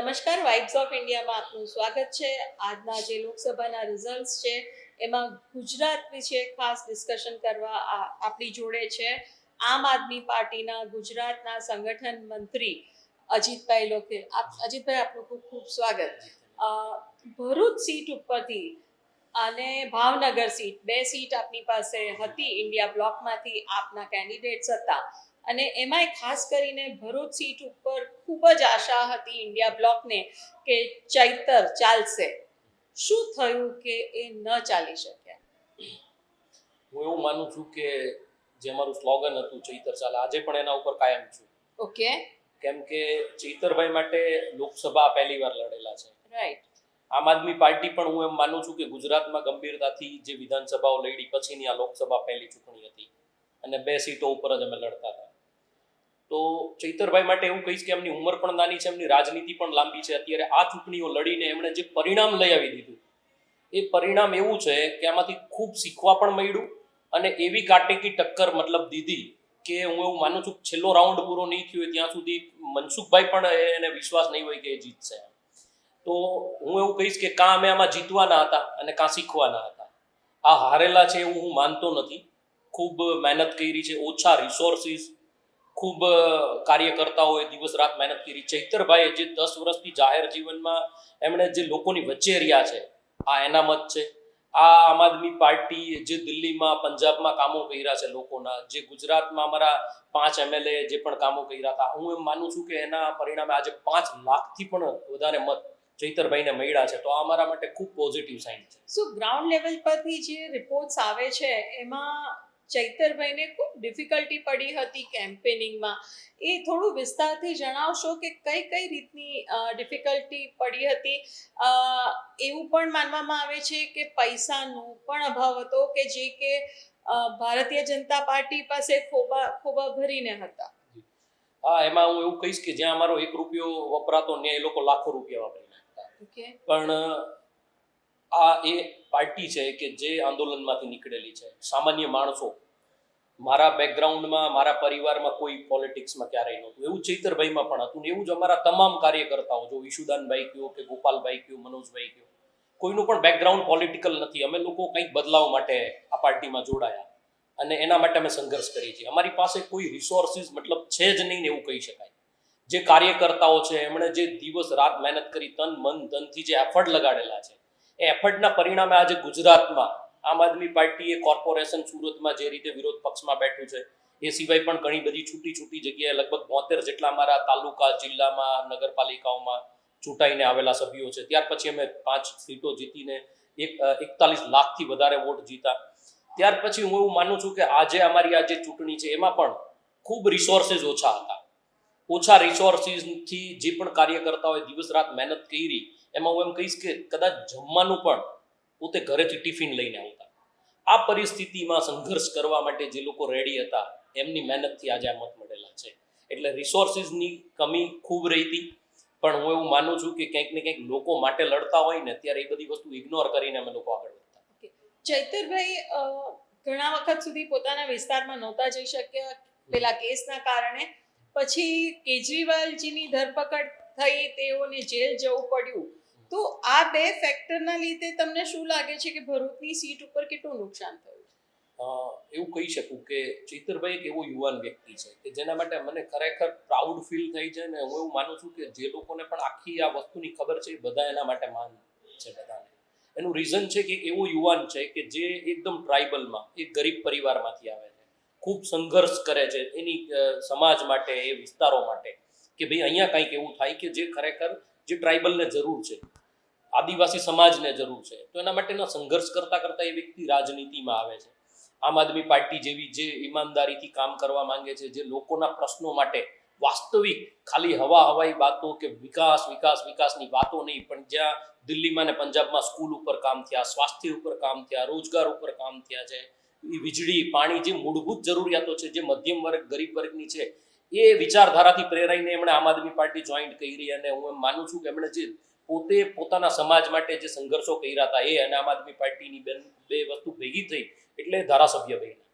નમસ્કાર vibes of ઇન્ડિયામાં આપનું સ્વાગત છે. આજના જે લોકસભાના રિઝલ્ટ્સ છે, એમાં ગુજરાત વિશે ખાસ ડિસ્કશન કરવા આપણી જોડે છે. આમ આદમી પાર્ટીના ગુજરાતના સંગઠન મંત્રી અજીતભાઈ લોકે આપ અજીતભાઈ, આપનું ખૂબ ખૂબ સ્વાગત. ભરૂચ સીટ ઉપરથી અને ભાવનગર સીટ. બે સીટ આપની પાસે હતી. ઇન્ડિયા બ્લોકમાંથી આપના કેન્ડિડેટ્સ હતા. અને એમાંય ખાસ કરીને ભરૂચ સીટ ઉપર ખૂબ જ આશા હતી ઇન્ડિયા બ્લોકને કે ચૈતર ચાલશે. શું થયું કે એ ન ચાલી શક્યા? હું એવું માનું છું કે જે મારું સ્લોગન હતું ચૈતર ચાલે આજે પણ એના ઉપર કાયમ છું. ઓકે. કેમ કે ચૈતરભાઈ માટે લોકસભા પહેલી વાર લડેલા છે. રાઈટ આમ આદમી પાર્ટી પણ હું એમ માનું છું કે ગુજરાતમાં ગંભીરતાથી જે વિધાનસભાઓ લડી પછીની આ લોકસભા પહેલી ચૂંટણી હતી. અને બે સીટો ઉપર જ અમે લડતા હતા. તો ચૈતરભાઈ માટે એવું કહીશ કે એમની ઉંમર પણ નાની છે, એમની રાજનીતિ પણ લાંબી છે. અત્યારે આ ચૂંટણીઓ લડીને એમણે જે પરિણામ લઈ આવી દીધું, એ પરિણામ એવું છે કે આમાંથી ખૂબ શીખવા પણ મળ્યું અને એવી કાટેકી ટક્કર મતલબ દીધી કે હું એવું માનું છું છેલ્લો રાઉન્ડ પૂરો નહીં થયો ત્યાં સુધી મનસુખભાઈ પણ એને વિશ્વાસ નહીં હોય કે એ જીતશે. તો હું એવું કહીશ કે કાં અમે આમાં જીતવાના હતા અને કાં શીખવાના હતા. આ હારેલા છે એવું હું માનતો નથી. ખૂબ મહેનત કરી છે, ઓછા રિસોર્સિસ ખૂબ કાર્યકર્તાઓએ દિવસ રાત મહેનત કરી. ચૈતરભાઈએ જે દસ વર્ષથી જાહેર જીવનમાં એમણે જે લોકોની વચ્ચે રહ્યા છે, આ એના મત છે. આ આમ આદમી પાર્ટી જે દિલ્હીમાં, પંજાબમાં કામો કર્યા છે લોકોના, જે ગુજરાતમાં અમારા પાંચ એમએલએ જે પણ કામો કર્યા હતા, હું એમ માનું છું કે એના પરિણામે આજે પાંચ લાખથી પણ વધારે મત ચૈતરભાઈને મળ્યા છે. તો આ અમારા માટે ખૂબ પોઝિટિવ સાઇન છે. સો ગ્રાઉન્ડ લેવલ પરથી જે રિપોર્ટ્સ આવે છે, એમાં ચૈતરભાઈને ખૂબ ડિફિકલ્ટી પડી હતી કેમ્પેનિંગમાં એ થોડું વિસ્તારથી જણાવશો કે કઈ કઈ રીતની ડિફિકલ્ટી પડી હતી? એવું પણ માનવામાં આવે છે કે પૈસાનો પણ અભાવ હતો કે જે કે ભારતીય જનતા પાર્ટી પાસે ખોબા ખોબા ભરીને હતા. હા એમાં હું એવું કહીશ કે જ્યાં અમારો એક રૂપિયો વપરાતો ને એ લોકો લાખો રૂપિયા વાપરી નાખતા. પણ આ એ પાર્ટી છે કે જે આંદોલનમાંથી નીકળેલી છે. સામાન્ય માણસો મારા બેકગ્રાઉન્ડમાં મારા પરિવારમાં કોઈ પોલિટિક્સમાં ક્યારેય નહોતું. એવું ચૈતરભાઈમાં પણ હતું ને એવું જ અમારા તમામ કાર્યકર્તાઓ, જો ઈશુદાનભાઈ કયો કે ગોપાલભાઈ કયો, મનોજભાઈ કયો, કોઈનું પણ બેકગ્રાઉન્ડ પોલિટિકલ નથી. અમે લોકો કંઈક બદલાવ માટે આ પાર્ટીમાં જોડાયા અને એના માટે અમે સંઘર્ષ કરીએ છીએ. અમારી પાસે કોઈ રિસોર્સિસ મતલબ છે જ નહીં એવું કહી શકાય. જે કાર્યકર્તાઓ છે, એમણે જે દિવસ રાત મહેનત કરી, તન, મન, ધનથી જે એફર્ટ લગાડેલા છે એ એફર્ટના પરિણામે આજે ગુજરાતમાં આમ આદમી પાર્ટીએ કોર્પોરેશન સુરતમાં જે રીતે વિરોધ પક્ષમાં બેઠું છે, એ સિવાય પણ ઘણી બધી છૂટી છૂટી જગ્યાએ લગભગ બોતેર જેટલા અમારા તાલુકા, જિલ્લામાં, નગરપાલિકાઓમાં ચૂંટાઈને આવેલા સભ્યો છે. ત્યાર પછી અમે પાંચ સીટો જીતીને એક એકતાલીસ લાખથી વધારે વોટ જીતા. ત્યાર પછી હું એવું માનું છું કે આજે અમારી આ જે ચૂંટણી છે, એમાં પણ ખૂબ રિસોર્સિસ ઓછા હતા. ઓછા રિસોર્સિસથી જે પણ કાર્યકર્તાઓએ દિવસ રાત મહેનત કરી એમાં હું એમ કહીશ કે કદાચ જમવાનું પણ પોતે ઘરેથી ટિફિન લઈને આવતા. આ પરિસ્થિતિમાં સંઘર્ષ કરવા માટે જે લોકો રેડી હતા એમની મહેનતથી આજે આ મત મળેલા છે. એટલે રિસોર્સિસની કમી ખૂબ રહી હતી પણ હું એવું માનું છું કે ક્યાંક ને ક્યાંક લોકો માટે લડતા હોય ને ત્યારે એ બધી વસ્તુ ઇગ્નોર કરીને અમે લોકો આગળ વધતા. ચૈતરભાઈ ઘણા વખત સુધી પોતાના વિસ્તારમાં નહોતા જઈ શક્યા. પેલા કેસના કારણે પછી કેજરીવાલજીની ધરપકડ થઈ, તેઓને જેલ જવું પડ્યું. તો આ બે ફેક્ટરના લીધે તમને શું લાગે છે કે ભરૂચની સીટ ઉપર કેટલું નુકસાન થયું? એવું કહી શકું કે ચૈતરભાઈ એક એવો યુવાન વ્યક્તિ છે કે જેના માટે મને ખરેખર પ્રાઉડ ફીલ થઈ છે ને હું એવું માનું છું કે જે લોકોને પણ આખી આ વસ્તુની ખબર છે બધા એના માટે માન છે બધાને. એનું રીઝન છે કે એવો યુવાન છે કે જે એકદમ ટ્રાઇબલમાં એક ગરીબ પરિવારમાંથી આવે ખૂબ સંઘર્ષ કરે છે એની સમાજ માટે, એ વિસ્તારો માટે કે ભાઈ અહીંયા કંઈક એવું થાય કે જે ખરેખર જે ટ્રાઇબલને જરૂર છે, આદિવાસી સમાજને જરૂર છે, તો એના માટેનો સંઘર્ષ કરતાં કરતાં એ વ્યક્તિ રાજનીતિમાં આવે છે. આમ આદમી પાર્ટી જેવી જે ઈમાનદારીથી કામ કરવા માંગે છે, જે લોકોના પ્રશ્નો માટે વાસ્તવિક ખાલી હવા હવાઈ વાતો કે વિકાસ વિકાસ, વિકાસની વાતો નહીં, પણ જ્યાં દિલ્હીમાં ને પંજાબમાં સ્કૂલ ઉપર કામ થયા, સ્વાસ્થ્ય ઉપર કામ થયા, રોજગાર ઉપર કામ થયા છે વીજળી, પાણી જે મૂળભૂત જરૂરિયાતો છે, જે મધ્યમ વર્ગ, ગરીબ વર્ગની છે, એ વિચારધારાથી પ્રેરાઈને એમણે આમ આદમી પાર્ટી જોઈન્ટ કરી અને હું એમ માનું છું કે એમણે જે પોતે પોતાના સમાજ માટે જે સંઘર્ષો કર્યા હતા, એ અને આમ આદમી પાર્ટીની બે બે વસ્તુ ભેગી થઈ એટલે ધારાસભ્ય બન્યા.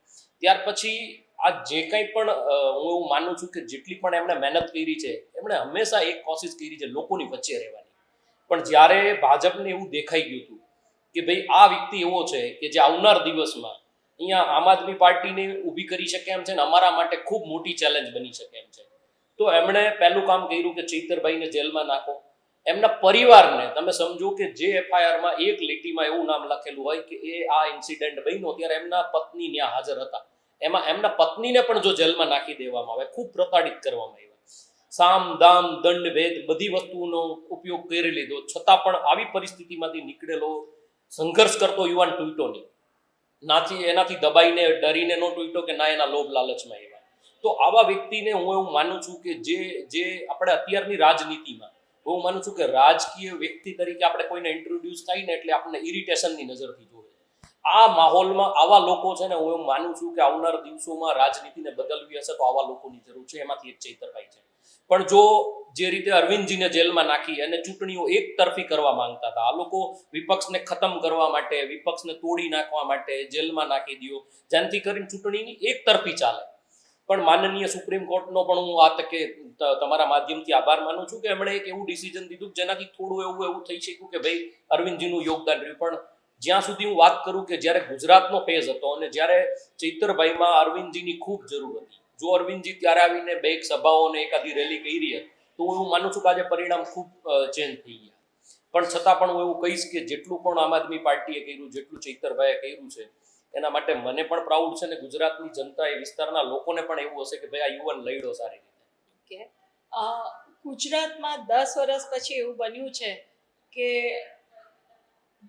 ત્યાર પછી આ જે કંઈ પણ હું એવું માનું છું કે જેટલી પણ એમણે મહેનત કરી છે, એમણે હંમેશા એક કોશિશ કરી છે લોકોની વચ્ચે રહેવાની. પણ જ્યારે ભાજપને એવું દેખાઈ ગયું હતું કે ભાઈ આ વ્યક્તિ એવો છે કે જે આવનાર દિવસમાં અહીંયા આમ આદમી પાર્ટીને ઊભી કરી શકે એમ છે ને અમારા માટે ખૂબ મોટી ચેલેન્જ બની શકે એમ છે. તો એમણે પહેલું કામ કર્યું કે ચૈતરભાઈને જેલમાં નાખો. એમના પરિવારને તમે સમજો કે જે એફઆઈઆરમાં એક લીટીમાં એવું નામ લખેલું હોય કે એ આ ઇન્સિડન્ટ બન્યો ત્યારે એમના પત્ની ત્યાં હાજર હતા. એમાં એમના પત્નીને પણ જો જેલમાં નાખી દેવામાં આવે, ખૂબ પ્રતાડિત કરવામાં આવ્યા. સામ, દામ, દંડ, ભેદ બધી વસ્તુનો ઉપયોગ કરી લીધો. છતાં પણ આવી પરિસ્થિતિમાંથી નીકળેલો સંઘર્ષ કરતો યુવાન તૂટ્યો નહીં. નાથી એનાથી દબાઈને, ડરીને નો તૂટ્યો કે ના, એના લોભ લાલચમાં એવા તો આવા વ્યક્તિને હું એવું માનું છું કે જે જે આપણે અત્યારની રાજનીતિમાં, હું માનું છું કે રાજકીય વ્યક્તિ તરીકે આપણે કોઈને ઇન્ટ્રોડ્યુસ થાય ને એટલે આપણને ઇરિટેશનની નજરથી જોવે. આ માહોલમાં આવા લોકો છે ને હું એવું માનું છું કે આવનાર દિવસોમાં રાજનીતિને બદલવી હશે તો આવા લોકોની જરૂર છે. એમાંથી એક ચૈતરભાઈ છે. પણ જો જે રીતે અરવિંદજીને જેલમાં નાખી અને ચૂંટણીઓ એક તરફી કરવા માંગતા હતા, આ લોકો વિપક્ષને ખતમ કરવા માટે, વિપક્ષને તોડી નાખવા માટે જેલમાં નાખી દો જેનાથી કરીને ચૂંટણીની એક તરફી ચાલે. પણ માનનીય સુપ્રીમ કોર્ટનો પણ હું આ તકે તમારા માધ્યમથી આભાર માનું છું કે એમણે એક એવું ડિસિઝન દીધું જેનાથી થોડું એવું એવું થઈ શક્યું કે ભાઈ અરવિંદજીનું યોગદાન રહ્યું. પણ જ્યાં સુધી હું વાત કરું કે જ્યારે ગુજરાતનો ફેઝ હતો અને જ્યારે ચૈતરભાઈમાં અરવિંદજીની ખૂબ જરૂર હતી જો અરવિંદજી ત્યારે આવીને બે એક સભાઓને એકાદી રેલી કરી હતી, તો હું માનું છું કે આજે પરિણામ ખૂબ ચેન્જ થઈ ગયા. પણ છતાં પણ હું એવું કહીશ કે જેટલું પણ આમ આદમી પાર્ટીએ કર્યું, જેટલું ચૈતરભાઈએ કર્યું છે, એના માટે મને પણ પ્રાઉડ છે ને ગુજરાતની જનતા એ વિસ્તારના લોકોને પણ એવું હશે કે ભાઈ આ યુવાન લડ્યો સારી રીતે. ગુજરાતમાં દસ વર્ષ પછી એવું બન્યું છે કે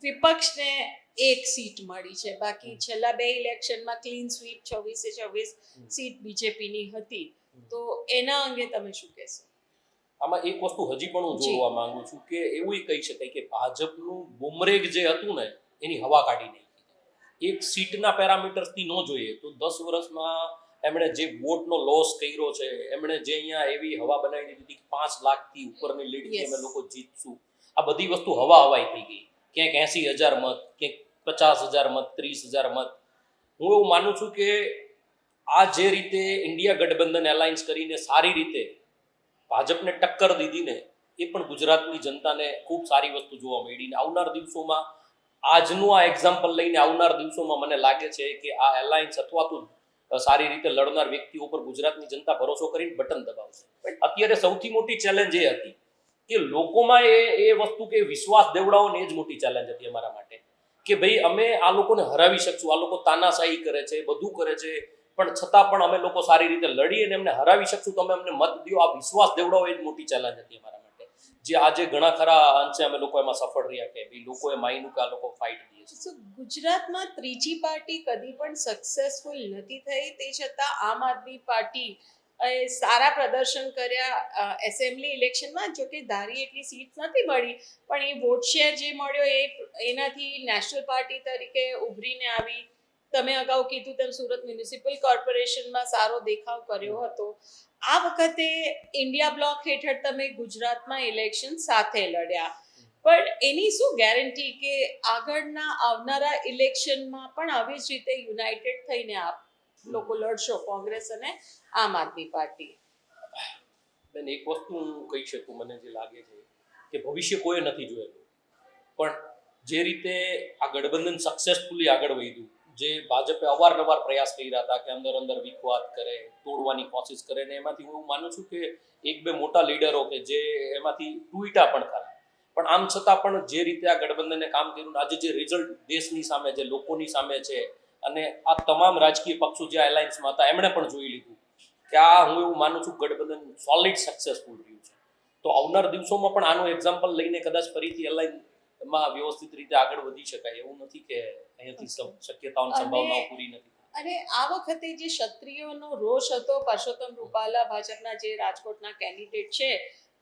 વિપક્ષને એક સીટ મળી છે. બાકી છેલ્લા બે ઇલેક્શનમાં ક્લીન સ્વીપ છવ્વીસે છવ્વીસ સીટ બીજેપીની હતી. તો એના અંગે તમે શું કહેશો? આમાં એક વસ્તુ હજી પણ હું જોવા જોડવા માંગુ છું કે એવું કહી શકાય કે ભાજપનું બુમરેગ જે હતું ને એની હવા કાઢી નાખી. એક સીટના પેરામીટર્સથી ન જોઈએ તો દસ વર્ષમાં એમણે જે વોટનો લોસ કર્યો છે એમણે જે અહીંયા એવી હવા બનાવી દીધી હતી કે પાંચ લાખથી ઉપરની લીડથી. અમે લોકો જીતશું. આ બધી વસ્તુ હવા હવાઈ થઈ ગઈ. ક્યાંક એસી હજાર મત ક્યાંક પચાસ હજાર મત, ત્રીસ હજાર મત. હું એવું માનું છું કે આ જે રીતે ઇન્ડિયા ગઠબંધન એલાયન્સ કરીને સારી રીતે ભાજપને ટક્કર દીધીને એ પણ ગુજરાતની જનતાને ખૂબ સારી વસ્તુ જોવા મળી. આવનાર દિવસોમાં આજનું આ એક્ઝામ્પલ લઈને આવનાર દિવસોમાં મને લાગે છે કે આ એલાયન્સ અથવા તો સારી રીતે લડનાર વ્યક્તિઓ પર ગુજરાતની જનતા ભરોસો કરીને બટન દબાવશે. અત્યારે સૌથી મોટી ચેલેન્જ એ હતી કે લોકોમાં એ એ વસ્તુ કે વિશ્વાસ દેવડાવો ને એ જ મોટી ચેલેન્જ હતી અમારા માટે. કે ભાઈ અમે આ લોકોને હરાવી શકશું, આ લોકો તાનાશાહી કરે છે, બધું કરે છે, પણ છતાં પણ અમે લોકો સારી રીતે લડી અને એમને હરાવી શકશું, તો અમે અમને મત દો આ વિશ્વાસ દેવડાવો એ જ મોટી ચેલેન્જ હતી અમારા માટે. જે આજે ઘણા ખરા અંશે અમે લોકો એમાં સફળ રહ્યા કે ભાઈ લોકોએ માન્યું કે આ લોકો ફાઇટ દે ગુજરાતમાં ત્રીજી પાર્ટી કદી પણ સક્સેસફુલ નથી થઈ? તે છતાં આમ આદમી પાર્ટી સારા પ્રદર્શન કર્યા એસેમ્બલી ઇલેક્શનમાં જો કે ધારી એટલી સીટ નથી મળી. પણ એ વોટ શેર જે મળ્યો એ એનાથી નેશનલ પાર્ટી તરીકે ઉભરીને આવી. તમે અગાઉ કીધું તેમ સુરત મ્યુનિસિપલ કોર્પોરેશનમાં સારો દેખાવ કર્યો હતો. આ વખતે ઇન્ડિયા બ્લોક હેઠળ તમે ગુજરાતમાં ઇલેક્શન સાથે લડ્યા. પણ એની શું ગેરંટી કે આગળના આવનારા ઇલેક્શનમાં પણ આવી જ રીતે યુનાઇટેડ થઈને આપ લોકો લડશો કોંગ્રેસ અને આમ આદમી પાર્ટી. બેન, એક વસ્તુ હું કહી શકું, મને જે લાગે છે કે ભવિષ્ય કોઈ નથી જોયેલું. પણ જે રીતે આ ગઠબંધન સક્સેસફુલી આગળ વધ્યું, જે ભાજપે અવારનવાર પ્રયાસ કરી રહ્યા હતા કે અંદર અંદર વિખવાદ કરે, તોડવાની કોશિશ કરે ને એમાંથી હું માનું છું કે એક બે મોટા લીડરો કે જે એમાંથી ટુઈટા પણ ખરા. પણ આમ છતાં પણ જે રીતે આ ગઠબંધને કામ કર્યું આજે જે રિઝલ્ટ દેશની સામે છે લોકોની સામે છે અને આ તમામ રાજકીય પક્ષો જે એલાયન્સમાં હતા એમણે પણ જોઈ લીધું કે આ હું એવું માનું છું ગઠબંધન સોલિડ સક્સેસફુલ રહ્યું છે. તો આવનાર દિવસોમાં પણ આનું એક્ઝામ્પલ લઈને કદાચ ફરીથી એલાયન્સમાં વ્યવસ્થિત રીતે આગળ વધી શકાય એવું નથી કે અહીંયાથી સબ- શક્યતાઓ અને અને- સંભાવનાઓ પૂરી નથી. અને આ વખતે જે ક્ષત્રિયોનો રોષ હતો પરસોત્તમ રૂપાલા ભાજપના જે રાજકોટના કેન્ડિડેટ છે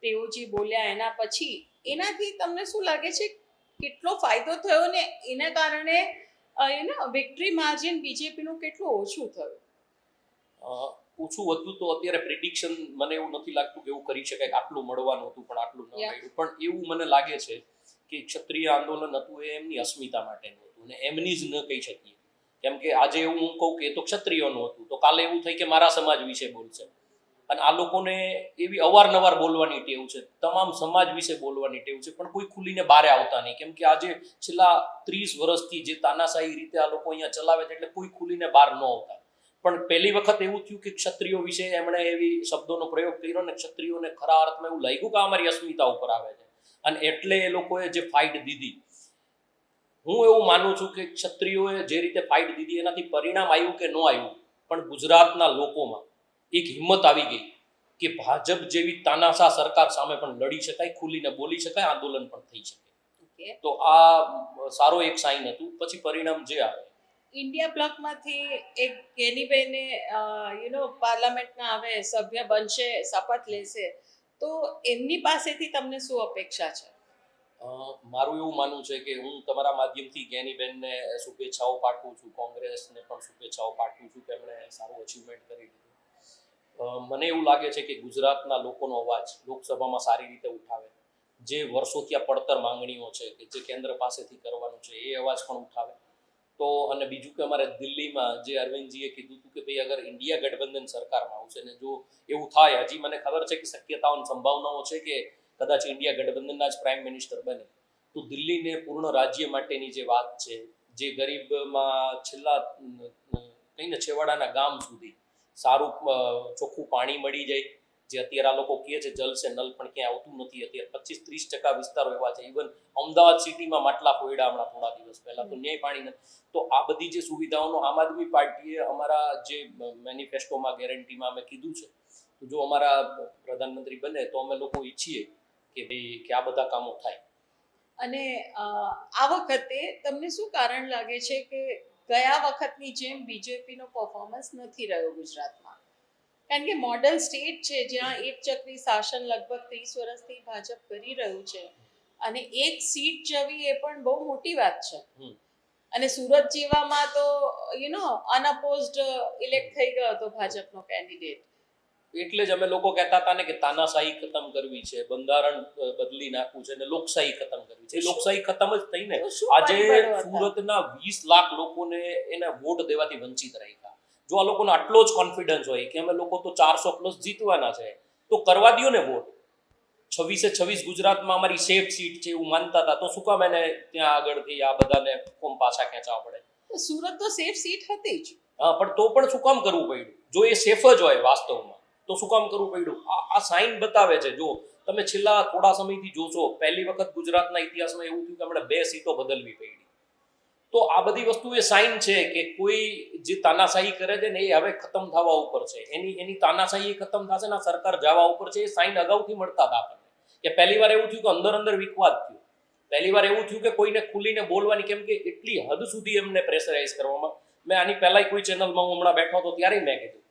તેઓ જે બોલ્યા એના પછી એનાથી તમને શું લાગે છે કેટલો ફાયદો થયો ને એના કારણે યુ વિક્ટરી માર્જિન બીજેપીનું કેટલું ઓછું થયું? ઓછું વધુ તો અત્યારે પ્રિડિક્શન મને એવું નથી લાગતું કે એવું કરી શકાય કે આટલું મળવાનું હતું પણ આટલું ન મળ્યું. પણ એવું મને લાગે છે કે ક્ષત્રિય આંદોલન હતું એ એમની અસ્મિતા માટેનું હતું ને એમની જ ન કહી શકીએ. કેમ કે આજે એવું હું કહું કે એ તો ક્ષત્રિયોનું હતું. તો કાલે એવું થઈ કે મારા સમાજ વિશે બોલશે. અને આ લોકોને એવી અવારનવાર બોલવાની ટેવ છે. તમામ સમાજ વિશે બોલવાની ટેવ છે, પણ કોઈ ખુલીને બહાર આવતા નહીં. કેમ કે આજે છેલ્લા ત્રીસ વર્ષથી જે તાનાશાહી રીતે આ લોકો અહીંયા ચલાવે છે, એટલે કોઈ ખુલીને બહાર ન આવતા. પણ પહેલી વખત એવું થયું કે ક્ષત્રિયો વિશે એમણે એવી શબ્દોનો પ્રયોગ કર્યો અને ક્ષત્રિયોને ખરા અર્થમાં એવું લાગ્યું કે અમારી અસ્મિતા ઉપર આવે છે. અને એટલે એ લોકોએ જે ફાઇટ દીધી. હું એવું માનું છું કે ક્ષત્રિયોએ જે રીતે ફાઇટ દીધી, એનાથી પરિણામ આવ્યું કે ન આવ્યું, પણ ગુજરાતના લોકોમાં એક હિંમત આવી ગઈ કે ભાજપ જેવી તાનાશાહ સરકાર સામે પણ લડી શકાય ખુલીને બોલી શકાય આંદોલન પણ થઈ શકે. તો આ સારો એક સાઇન હતું. પછી પરિણામ જે આવે? ઇન્ડિયા બ્લોકમાંથી એક કેનીબેને યુ નો પાર્લામેન્ટના હવે સભ્ય બનશે શપથ લેશે. તો એમની પાસેથી તમને શું અપેક્ષા છે? મારું એવું માનવું છે કે હું તમારા માધ્યમથી જ્ઞાનીબેનને શુભેચ્છાઓ પાઠવું છું કોંગ્રેસને પણ શુભેચ્છાઓ પાઠવું છું કે એમણે સારું અચીવમેન્ટ કરી દીધું. મને એવું લાગે છે કે ગુજરાતના લોકોનો અવાજ લોકસભામાં સારી રીતે ઉઠાવે. જે વર્ષોથી આ પડતર માંગણીઓ છે કે જે કેન્દ્ર પાસેથી કરવાનું છે, એ અવાજ પણ ઉઠાવે. તો, અને બીજું કે અમારે દિલ્હીમાં જે અરવિંદજીએ કીધું હતું કે ભાઈ અગર ઇન્ડિયા ગઠબંધન સરકારમાં આવશે ને જો એવું થાય, હજી મને ખબર છે કે શક્યતાઓ સંભાવનાઓ છે કે કદાચ ઇન્ડિયા ગઠબંધનના જ પ્રાઇમ મિનિસ્ટર બને. તો દિલ્હીને પૂર્ણ રાજ્ય માટેની જે વાત છે, જે ગરીબમાં છેલ્લા કહીને છેવાડાના ગામ સુધી સારું ચોખ્ખું પાણી મળી જાય, જે અત્યારે આ લોકો કહે છે જલ છે નલ, પણ ક્યાંય આવતું નથી અત્યારે. પચીસ ત્રીસ ટકા વિસ્તારો એવા છે. ઇવન અમદાવાદ સિટીમાં માટલા ફોયડા હમણાં થોડા દિવસ પહેલા, તો ન્યાય પાણી નથી. તો આ બધી જે સુવિધાઓનો આમ આદમી પાર્ટીએ અમારા જે મેનિફેસ્ટોમાં ગેરંટીમાં અમે કીધું છે, તો જો અમારા પ્રધાનમંત્રી બને, તો અમે લોકો ઈચ્છીએ કે ભાઈ, કે આ બધા કામો થાય. અને આ વખતે તમને શું કારણ લાગે છે કે ગયા વખતની જેમ બીજેપીનો પરફોર્મન્સ નથી રહ્યો ગુજરાતમાં. કારણ કે મોડલ સ્ટેટ છે જ્યાં એક ચક્રી શાસન લગભગ ત્રીસ વર્ષથી ભાજપ કરી રહ્યું છે. અને એક સીટ જવી એ પણ બહુ મોટી વાત છે. અને સુરત જેવામાં તો યુ નો અનઅપોઝડ ઇલેક્ટ થઈ ગયો હતો ભાજપનો કેન્ડિડેટ એટલે જ અમે લોકો કહેતા હતા ને કે તાનાશાહી ખતમ કરવી છે બંધારણ બદલી નાખવું છે અને લોકશાહી ખતમ કરવી છે. લોકશાહી ખતમ જ થઈ ને આજે સુરતના વીસ લાખ લોકોને એને વોટ દેવાથી વંચિત રાખ્યા. જો આ લોકોનો આટલો જ કોન્ફિડન્સ હોય કે અમે લોકો તો ચારસો પ્લસ જીતવાના છે તો કરવા દો ને વોટ. છવ્વીસે છવ્વીસ ગુજરાતમાં અમારી સેફ સીટ છે એવું માનતા હતા તો શું કામ એને ત્યાં આગળથી આ બધાને કોમ પાછા ખેંચવા પડે? સુરત તો સેફ સીટ હતી જ. હા પણ તો પણ શું કામ કરવું પડ્યું? જો એ સેફ જ હોય વાસ્તવમાં. તો શું કામ કરવું પડ્યું? આ સાઇન બતાવે છે. જો તમે છેલ્લા થોડા સમયથી જોશો, પહેલી વખત ગુજરાતના ઇતિહાસમાં એવું થયું કે હમણાં બે સીટો બદલવી પડી. તો આ બધી વસ્તુ એ સાઇન છે કે કોઈ જે તાનાશાહી કરે છે ને એ હવે ખતમ થવા ઉપર છે. એની એની તાનાશાહી ખતમ થશે ને સરકાર જવા ઉપર છે એ સાઇન અગાઉથી મળતા હતા આપણને. કે પહેલી વાર એવું થયું કે અંદર અંદર વિખવાદ થયો. પહેલી વાર એવું થયું કે કોઈને ખુલીને બોલવાની કેમ કે એટલી હદ સુધી એમને પ્રેશરાઇઝ કરવામાં. મેં આની પહેલાંય કોઈ ચેનલમાં હું હમણાં બેઠો હતો ત્યારે મેં કીધું.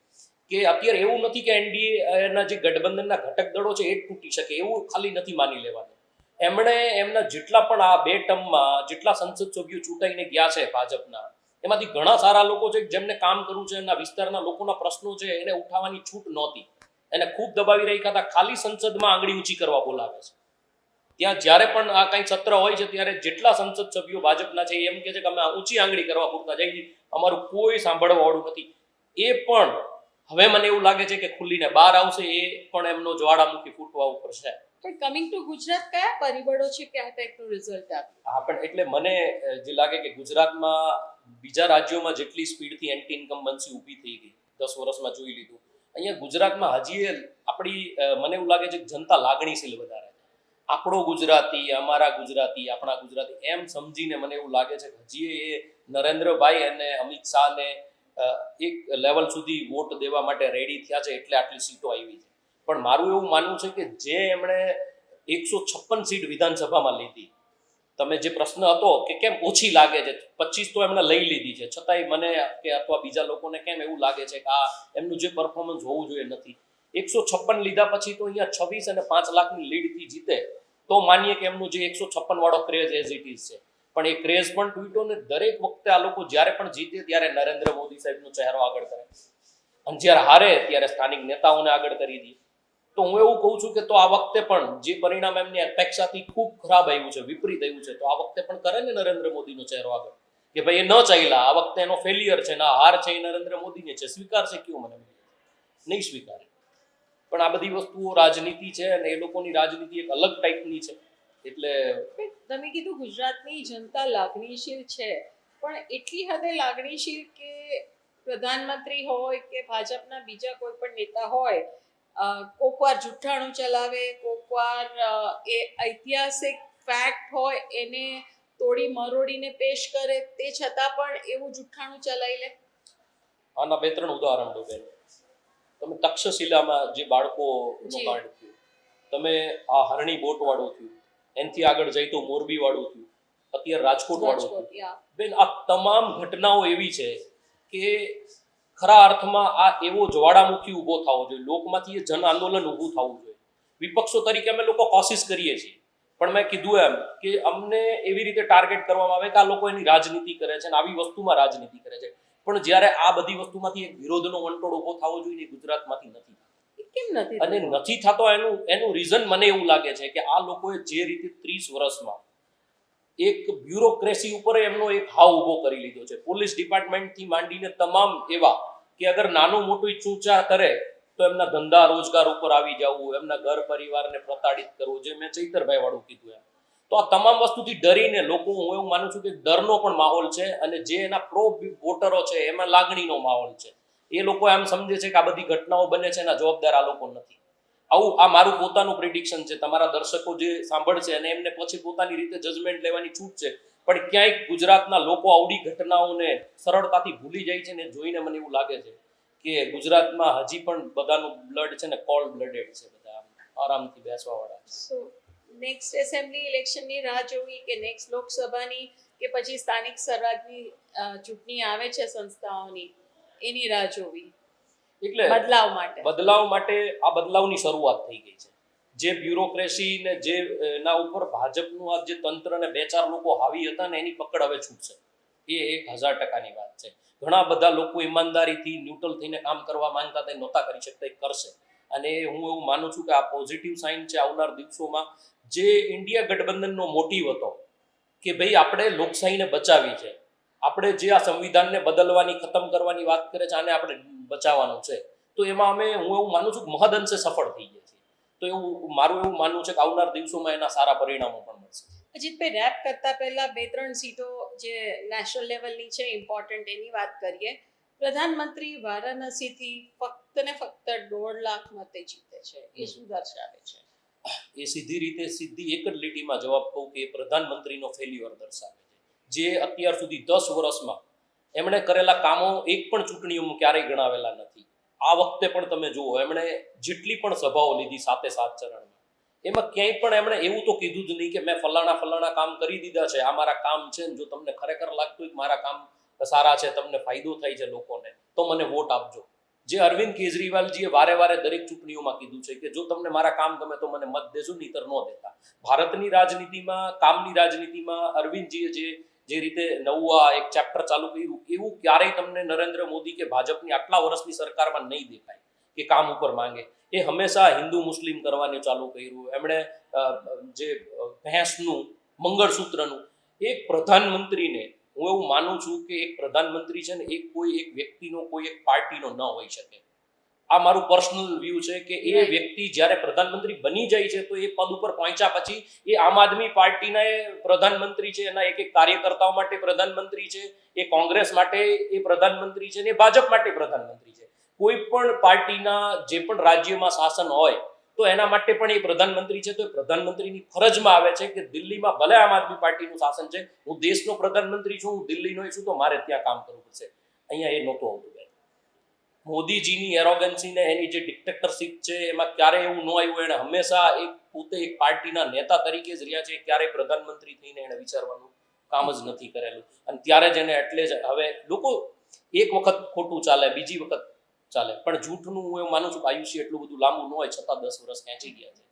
કે અત્યારે એવું નથી કે એનડીએ ના જે ગઠબંધનના ઘટક દળો છે એ તૂટી શકે, એવું ખાલી નથી માની લેવાનું. એમણે એમના જેટલા પણ આ બે ટર્મમાં જેટલા સંસદ સભ્યો ચૂંટાઈને ગયા છે ભાજપના, એમાંથી ઘણા સારા લોકો છે જેમને કામ કરવું છે, એના વિસ્તારના લોકોના પ્રશ્નો છે, એને ઉઠાવવાની છૂટ નહોતી. એને ખૂબ દબાવી રાખ્યા હતા, ખાલી સંસદમાં આંગળી ઊંચી કરવા બોલાવે છે. ત્યાં જ્યારે પણ આ કંઈ સત્ર હોય છે, ત્યારે જેટલા સંસદ સભ્યો ભાજપના છે એમ કે છે કે અમે ઊંચી આંગળી કરવા પૂરતા જઈએ અમારું કોઈ સાંભળવા વાળું નથી. એ પણ હવે મને એવું લાગે છે કે ખુલ્લીને બહાર આવશે એ પણ એમનો જ્વાળામુખી ફૂટવા ઉપર છે. પણ કમિંગ ટુ ગુજરાત કયા પરિબળો છે કે આ ટાઈપનું રિઝલ્ટ આપ્યું હા પણ એટલે મને જે લાગે કે ગુજરાતમાં બીજા રાજ્યોમાં જેટલી સ્પીડથી એન્ટી ઇન્કમ્બન્સી ઊભી થઈ ગઈ દસ વર્ષમાં જોઈ લીધું અહીંયા ગુજરાતમાં હજી એ આપણી મને એવું લાગે છે કે જનતા લાગણીશીલ વધારે આપણો ગુજરાતી અમારા ગુજરાતી આપણા ગુજરાતી એમ સમજીને મને એવું લાગે છે કે હજી એ નરેન્દ્રભાઈ અને અમિત શાહને એક લેવલ સુધી વોટ દેવા માટે રેડી થયા છે એટલે આટલી સીટો આવી છે. પણ મારું એવું માનવું છે કે જે એમણે એકસો છપ્પન સીટ વિધાનસભામાં લીધી, તમે જે પ્રશ્ન હતો કે કેમ ઓછી લાગે છે, પચીસ તો એમણે લઈ લીધી છે, છતાંય મને કે અથવા બીજા લોકોને કેમ એવું લાગે છે કે આ એમનું જે પરફોર્મન્સ હોવું જોઈએ નથી. એકસો છપ્પન લીધા પછી તો અહીંયા છવ્વીસ અને પાંચ લાખની લીડથી જીતે, તો માનીએ કે એમનું જે એકસો છપ્પન વાળો ક્રેઝ એઝ ઇટ ઇઝ છે. પણ એ ક્રેઝ પણ ટ્વિટોને દરેક વખતે આ લોકો જ્યારે પણ જીતે ત્યારે નરેન્દ્ર મોદી સાહેબનો ચહેરો આગળ કરે. અને જ્યારે હારે ત્યારે સ્થાનિક નેતાઓને આગળ કરી દે. તો હું એવું કહું છું કે તો આ વખતે પણ જે પરિણામ એમની અપેક્ષાથી ખૂબ ખરાબ આવ્યું છે, વિપરીત આવ્યું છે, તો આ વખતે પણ કરે ને નરેન્દ્ર મોદીનો ચહેરો આગળ? કે ભાઈ એ ન ચાલ્યા, આ વખતે એનો ફેલિયર છે ના હાર છે એ નરેન્દ્ર મોદીને છે સ્વીકારશે કયું મને? નહીં સ્વીકારે. પણ આ બધી વસ્તુઓ રાજનીતિ છે અને એ લોકોની રાજનીતિ એક અલગ ટાઈપની છે. એટલે તમે કીધું ગુજરાતની જનતા લાગણીશીલ છે. પણ એટલી હદે લાગણીશીલ કે પ્રધાનમંત્રી હોય કે ભાજપના બીજા કોઈ પણ નેતા હોય અ, કોક વાર જુઠ્ઠાણું ચલાવે કોક વાર એ ઐતિહાસિક ફેક્ટ હોય એને તોડી મરોડીને પેશ કરે તે છતાં પણ એવું જુઠ્ઠાણું ચલાવી લે? આના બે ત્રણ ઉદાહરણ દો બેન. તમે તક્ષશિલામાં જે બાળકો. કાંડ થયું તમે આ હરણી બોટ વાળું થયું એનાથી આગળ જઈ તો મોરબી વાળું થયું. અત્યારે રાજકોટ વાળું બેન આ તમામ ઘટનાઓ એવી છે કે ખરા અર્થમાં આ એવો જ્વાળામુખી ઊભો થવો જોઈએ. લોકમાંથી એ જન આંદોલન ઊભું થવું જોઈએ. વિપક્ષો તરીકે અમે લોકો કોશિશ કરીએ છીએ. પણ મેં કીધું એમ કે અમને એવી રીતે ટાર્ગેટ કરવામાં આવે કે આ લોકો એની રાજનીતિ કરે છે અને આવી વસ્તુમાં રાજનીતિ કરે છે. પણ જ્યારે આ બધી વસ્તુમાંથી એક વિરોધનો વંટોળ ઊભો થવો જોઈએ એ ગુજરાતમાંથી નથી કેમ નથી અને નથી થતો એનું એનું રીઝન મને એવું લાગે છે કે આ લોકોએ જે રીતે ત્રીસ વર્ષમાં એક બ્યુરોક્રેસી ઉપર એમનો એક હાવ ઊભો કરી લીધો છે. પોલીસ ડિપાર્ટમેન્ટથી માંડીને તમામ એવા કે અગર નાનું મોટું ચૂંચા કરે તો એમના ધંધા રોજગાર ઉપર આવી જવું એમના ઘર પરિવારને પ્રતાડિત કરવું જે મેં ચૈતરભાઈ વાળું કીધું એમ. તો આ તમામ વસ્તુથી ડરીને લોકો હું એવું માનું છું કે ડરનો પણ માહોલ છે અને જે એના પ્રો વોટરો છે એમાં લાગણીનો માહોલ છે. એ લોકો એમ સમજે છે કે આ બધી ઘટનાઓ બને છે એના જવાબદાર આ લોકો નથી. આવું, આ મારું પોતાનું પ્રિડિક્શન છે. તમારા દર્શકો જે સાંભળશે અને એમને પછી પોતાની રીતે જજમેન્ટ લેવાની છૂટ છે, પણ ક્યાંય ગુજરાતના લોકો આવડી ઘટનાઓને સરળતાથી ભૂલી જાય છે ને જોઈને મને એવું લાગે છે કે ગુજરાતમાં હજી પણ બધાનું બ્લડ છે ને કોલ્ડ બ્લડેડ છે બધા. આરામથી બેસવા વાળા સો નેક્સ્ટ એસેમ્બલી ઇલેક્શનની રાહ જોવી કે નેક્સ્ટ લોકસભાની કે પછી સ્થાનિક સ્વરાજની ચૂંટણી આવે છે સંસ્થાઓની? એની રાહ જોવી. એટલે બદલાવ માટે. બદલાવ માટે આ બદલાવની શરૂઆત થઈ ગઈ છે. જે બ્યુરોક્રેસી ને જે એના ઉપર ભાજપનું આ જે તંત્ર ને બે ચાર લોકો હાવી હતા ને એની પકડ હવે છૂટશે. એ એક હજાર ટકાની વાત છે. ઘણા બધા લોકો ઈમાનદારીથી ન્યુટ્રલ થઈને કામ કરવા માંગતા તે નહોતા કરી શકતા એ કરશે. અને હું એવું માનું છું કે આ પોઝિટિવ સાઇન છે આવનાર દિવસોમાં. જે ઇન્ડિયા ગઠબંધનનો મોટિવ હતો કે ભાઈ આપણે લોકશાહીને બચાવી છે. આપણે જે આ સંવિધાનને બદલવાની ખતમ કરવાની વાત કરે છે આને આપણે બચાવવાનું છે. તો એમાં અમે હું એવું માનું છું કે મહદઅંશે સફળ થઈ ગયા છીએ. તો એવું મારું એવું માનવું છે કે આવનાર દિવસોમાં એના સારા પરિણામો પણ મળશે. અજીતભાઈ રેપ કરતા પહેલા બે ત્રણ સીટો જે નેશનલ લેવલની છે ઇમ્પોર્ટન્ટ એની વાત કરીએ. પ્રધાનમંત્રી વારાણસીથી ફક્ત ને ફક્ત દોઢ લાખ મતે જીતે છે. એ શું દર્શાવે છે? એ સીધી રીતે સીધી એક જ લીટીમાં જવાબ કહું કે એ પ્રધાનમંત્રીનો ફેલ્યુઅર દર્શાવે છે. જે અત્યાર સુધી દસ વર્ષમાં એમણે કરેલા કામો એક પણ ચૂંટણીઓમાં ક્યારેય ગણાવેલા નથી. આ વખતે પણ તમે જુઓ, એમણે જેટલી પણ સભાઓ લીધી સાતે સાત ચરણમાં, એમાં ક્યાંય પણ એમણે એવું તો કીધું જ નહીં કે મેં ફલાણા ફલાણા કામ કરી દીધા છે, આ મારા કામ છે ને જો તમને ખરેખર લાગતું કે મારા કામ સારા છે, તમને ફાયદો થાય છે લોકોને, તો મને વોટ આપજો. જે અરવિંદ કેજરીવાલજીએ વારે વારે દરેક ચૂંટણીઓમાં કીધું છે કે જો તમને મારા કામ ગમે તો મને મત દેજો, નહીતર ન દેતા. ભારતની રાજનીતિમાં, કામની રાજનીતિમાં અરવિંદજીએ જે જે રીતે નવું આ એક ચેપ્ટર ચાલુ કર્યું, એવું ક્યારેય તમને નરેન્દ્ર મોદી કે ભાજપની આટલા વર્ષની સરકારમાં નહીં દેખાય કે કામ ઉપર માંગે. એ હંમેશા હિન્દુ મુસ્લિમ કરવાનું ચાલુ કર્યું. એમણે જે ભેંસનું, મંગળસૂત્રનું, એક પ્રધાનમંત્રીને, હું એવું માનું છું કે એક પ્રધાનમંત્રી છે ને એક કોઈ એક વ્યક્તિનો, કોઈ એક પાર્ટીનો ન હોઈ શકે. આ મારું પર્સનલ વ્યૂ છે કે એ વ્યક્તિ જ્યારે પ્રધાનમંત્રી બની જાય છે તો એ પદ ઉપર પહોંચ્યા પછી એ આમ આદમી પાર્ટીના એ પ્રધાનમંત્રી છે એના એક એક કાર્યકર્તાઓ માટે પ્રધાનમંત્રી છે એ કોંગ્રેસ માટે એ પ્રધાનમંત્રી છે ને ભાજપ માટે પ્રધાનમંત્રી છે. કોઈ પણ પાર્ટીના જે પણ રાજ્યમાં શાસન હોય તો એના માટે પણ એ પ્રધાનમંત્રી છે. તો એ પ્રધાનમંત્રીની ફરજમાં આવે છે કે દિલ્હીમાં ભલે આમ આદમી પાર્ટીનું શાસન છે હું દેશનો પ્રધાનમંત્રી છું હું દિલ્હીનો છું તો મારે ત્યાં કામ કરવું પડશે. અહીંયા એ નહોતું આવતું. મોદીજીની એરોગન્સી ને એની જે ડિક્ટેટરશીપ છે, એમાં ક્યારે એવું ન આવ્યું. એને હંમેશા એક પોતે એક પાર્ટીના નેતા તરીકે જ રહ્યા છે. ક્યારેય પ્રધાનમંત્રી થઈને એને વિચારવાનું કામ જ નથી કરેલું. અને ત્યારે જ એને એટલે જ હવે લોકો એક વખત ખોટું ચાલે, બીજી વખત ચાલે. પણ જૂઠનું હું એવું માનું છું કે આયુષ્ય એટલું બધું લાંબુ ન હોય, છતાં દસ વર્ષ ખેંચી ગયા છે.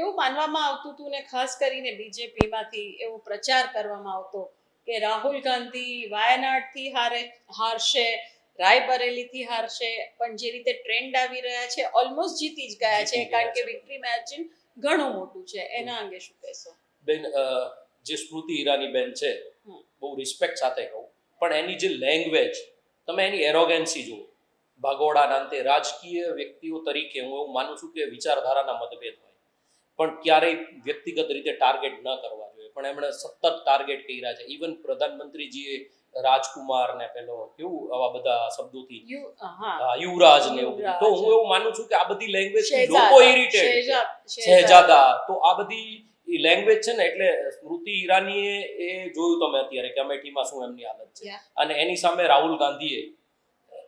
એવું માનવામાં આવતું હતું ને ખાસ કરીને બીજેપીમાંથી એવો પ્રચાર કરવામાં આવતો કે રાહુલ ગાંધી વાયનાડથી હારે, હારશે. રાયબરેલીથી હારશે. પણ જે રીતે ટ્રેન્ડ આવી રહ્યા છે ઓલમોસ્ટ જીતી જ ગયા છે કારણ કે. વિક્ટરી માર્જિન ઘણું મોટું છે. એના અંગે શું કહેશો? બેન જે સ્મૃતિ ઈરાની બેન છે બહુ રિસ્પેક્ટ સાથે કહું. પણ એની જે લેંગ્વેજ તમે એની એરોગેન્સી જુઓ. ભાગોળાના અંતે રાજકીય વ્યક્તિઓ તરીકે હું એવું માનું છું કે વિચારધારાના મતભેદ હોય. પણ ક્યારેય વ્યક્તિગત રીતે ટાર્ગેટ ન કરવા જોઈએ. પણ એમણે સતત ટાર્ગેટ કર્યા છે. ઇવન પ્રધાનમંત્રીજીએ રાજકુમાર ને પેલો કેવું આવા બધા શબ્દોથી? થી યુવરાજ ને એવું તો હું એવું માનું છું કે આ બધી લેંગ્વેજ લોકો ઇરિટેટ શહેજાદા તો આ બધી લેંગ્વેજ છે ને એટલે સ્મૃતિ ઈરાનીએ એ જોયું તમે અત્યારે કે અમેઠીમાં શું એમની હાલત છે. અને એની સામે રાહુલ ગાંધીએ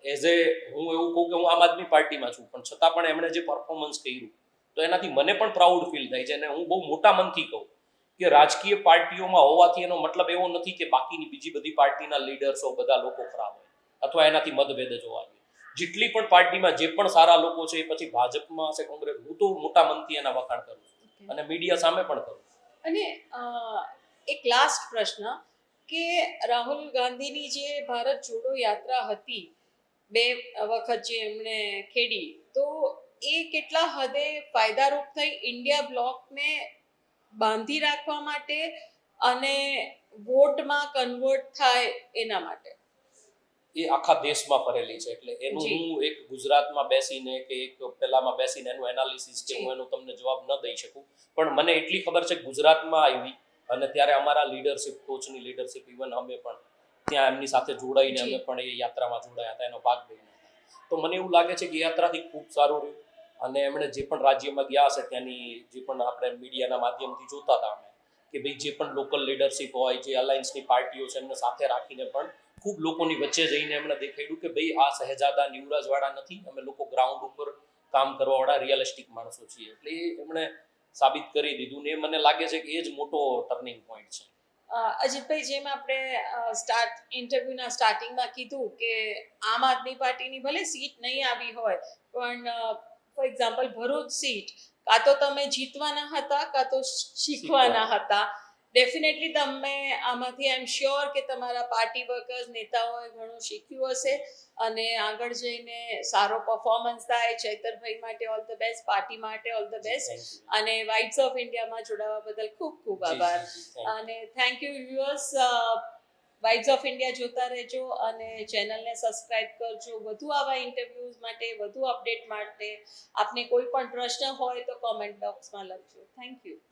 એઝ એ હું એવું કહું કે હું આમ આદમી પાર્ટીમાં છું પણ છતાં પણ એમણે જે પરફોર્મન્સ કર્યું તો એનાથી મને પણ પ્રાઉડ ફીલ થાય છે. અને હું બહુ મોટા મનથી કહું. કે રાજકીય પાર્ટીઓમાં હોવાથી એનો મતલબ એવો નથી કે બાકીની બીજી બધી પાર્ટીના લીડર્સો બધા લોકો ખરાબ હોય અથવા એનાથી મતભેદ જ હોવા જોઈએ. જેટલી પણ પાર્ટીમાં જે પણ સારા લોકો છે એ પછી ભાજપમાં હશે કોંગ્રેસ હું તો મોટા મનથી એના વખાણ કરું છું અને મીડિયા સામે પણ કરું અને એક લાસ્ટ પ્રશ્ન કે રાહુલ ગાંધીની જે ભારત જોડો યાત્રા હતી બે વખત જે એમણે ખેડી તો એ કેટલા હદે ફાયદારૂપ થઈ? ઇન્ડિયા બ્લોકને બાંધી રાખવા માટે અને વોટમાં કન્વર્ટ થાય એના માટે. એ આખા દેશમાં ફરેલી છે એટલે એનું હું એક ગુજરાતમાં બેસીને કે એક પેલામાં બેસીને એનું એનાલિસિસ કે હું એનો તમને જવાબ ન દઈ શકું. પણ મને એટલી ખબર છે ગુજરાતમાં આવી અને ત્યારે અમારા લીડરશિપ ટોચની લીડરશિપ ઇવન અમે પણ ત્યાં એમની સાથે જોડાઈને અમે પણ એ યાત્રામાં જોડાયા હતા એનો ભાગ બન્યા તો મને એવું લાગે છે કે યાત્રાથી ખૂબ સારું રહ્યું. અને એમણે જે પણ રાજ્યમાં ગયા હશે ત્યાંની જે પણ આપણે મીડિયાના માધ્યમથી જોતા હતા અમે, કે ભાઈ જે પણ લોકલ લીડરશિપ હોય, જે અલાયન્સની પાર્ટીઓ છે, એમને સાથે રાખીને પણ ખૂબ લોકોની વચ્ચે જઈને એમણે દેખાડ્યું કે ભાઈ આ શહેજાદા નિવરાજવાળા નથી, અમે લોકો ગ્રાઉન્ડ ઉપર કામ કરવાવાળા રિયલિસ્ટિક માણસો છીએ. એટલે એમણે સાબિત કરી દીધું ને મને લાગે છે કે એ જ મોટો ટર્નિંગ પોઈન્ટ છે. અજીતભાઈ, જેમ આપણે સ્ટાર્ટ ઇન્ટરવ્યુના સ્ટાર્ટિંગમાં કીધું કે આમ આદમી પાર્ટીની ભલે સીટ નહીં આવી હોય, પણ ફોર એક્ઝામ્પલ ભરૂચ સીટ કાં તો તમે જીતવાના હતા કાં તો શીખવાના હતા. ડેફિનેટલી તમે આમાંથી આઈ એમ શ્યોર કે તમારા પાર્ટી વર્કર્સ નેતાઓએ ઘણું શીખ્યું હશે. અને આગળ જઈને સારો પરફોર્મન્સ થાય. ચૈતરભાઈ માટે ઓલ ધ બેસ્ટ પાર્ટી માટે ઓલ ધ બેસ્ટ અને વાઇબ્સ ઓફ ઇન્ડિયામાં જોડાવા બદલ ખૂબ ખૂબ આભાર. અને thank you viewers vibes of India જોતા રહેજો અને ચેનલને સબસ્ક્રાઇબ કરજો. વધુ આવા ઇન્ટરવ્યૂઝ માટે, વધુ અપડેટ માટે આપને કોઈ પણ પ્રશ્ન હોય તો કોમેન્ટ બોક્સમાં લખજો. Thank you